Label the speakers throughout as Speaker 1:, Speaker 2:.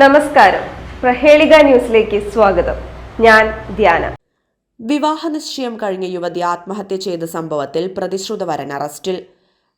Speaker 1: നമസ്കാരം. പ്രഹേളിക ന്യൂസിലേക്ക് സ്വാഗതം. ഞാൻ ധ്യാന.
Speaker 2: വിവാഹ നിശ്ചയം കഴിഞ്ഞ യുവതി ആത്മഹത്യ ചെയ്ത സംഭവത്തിൽ പ്രതിശ്രുതവരൻ അറസ്റ്റിൽ.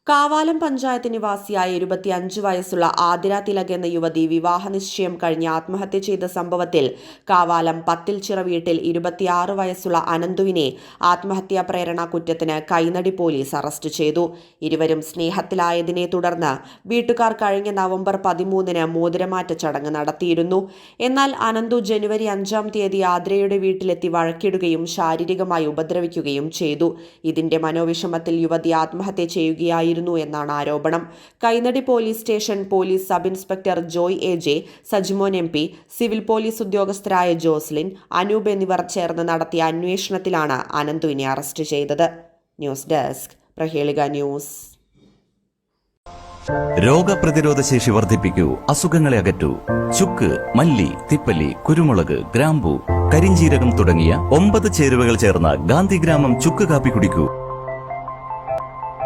Speaker 2: കാവാലം പഞ്ചായത്ത് നിവാസിയായ ഇരുപത്തിയഞ്ച് വയസ്സുള്ള ആതിര തിലക് എന്ന യുവതി വിവാഹ നിശ്ചയം കഴിഞ്ഞ് ആത്മഹത്യ ചെയ്ത സംഭവത്തിൽ കാവാലം പത്തിൽ ചിറ വീട്ടിൽ ഇരുപത്തിയാറ് വയസ്സുള്ള അനന്തുവിനെ ആത്മഹത്യാ പ്രേരണ കുറ്റത്തിന് കൈനടി പോലീസ് അറസ്റ്റ് ചെയ്തു. ഇരുവരും സ്നേഹത്തിലായതിനെ തുടർന്ന് വീട്ടുകാർ കഴിഞ്ഞ നവംബർ പതിമൂന്നിന് മോതിരമാറ്റ ചടങ്ങ് നടത്തിയിരുന്നു. എന്നാൽ അനന്തു ജനുവരി അഞ്ചാം തീയതി ആതിരയുടെ വീട്ടിലെത്തി വഴക്കിടുകയും ശാരീരികമായി ഉപദ്രവിക്കുകയും ചെയ്തു. ഇതിന്റെ മനോവിഷമത്തിൽ യുവതി ആത്മഹത്യ ചെയ്യുകയായിരുന്നു. എന്നാണ് ആരോപണം. Kainadi police station police sub inspector Joy A J Sajimon M P civil police ഉദ്യോഗസ്ഥരായ Joslin Anoop എന്നിവർ ചേർന്ന് നടത്തിയ അന്വേഷണത്തിലാണ് അനന്തുവിനെ അറസ്റ്റ് ചെയ്തത്. News desk Prahelika news.
Speaker 3: രോഗപ്രതിരോധ ശേഷി വർദ്ധിപ്പിക്കൂ അസുഖങ്ങളെ അകറ്റൂ. ചുക്ക് മല്ലി തിപ്പല്ലി കുരുമുളക് ഗ്രാമ്പു കരിഞ്ചീരകം തുടങ്ങിയ ഒമ്പത് ചേരുവകൾ ചേർന്ന ഗാന്ധിഗ്രാമം ചുക്ക് കാപ്പി കുടിക്കൂ.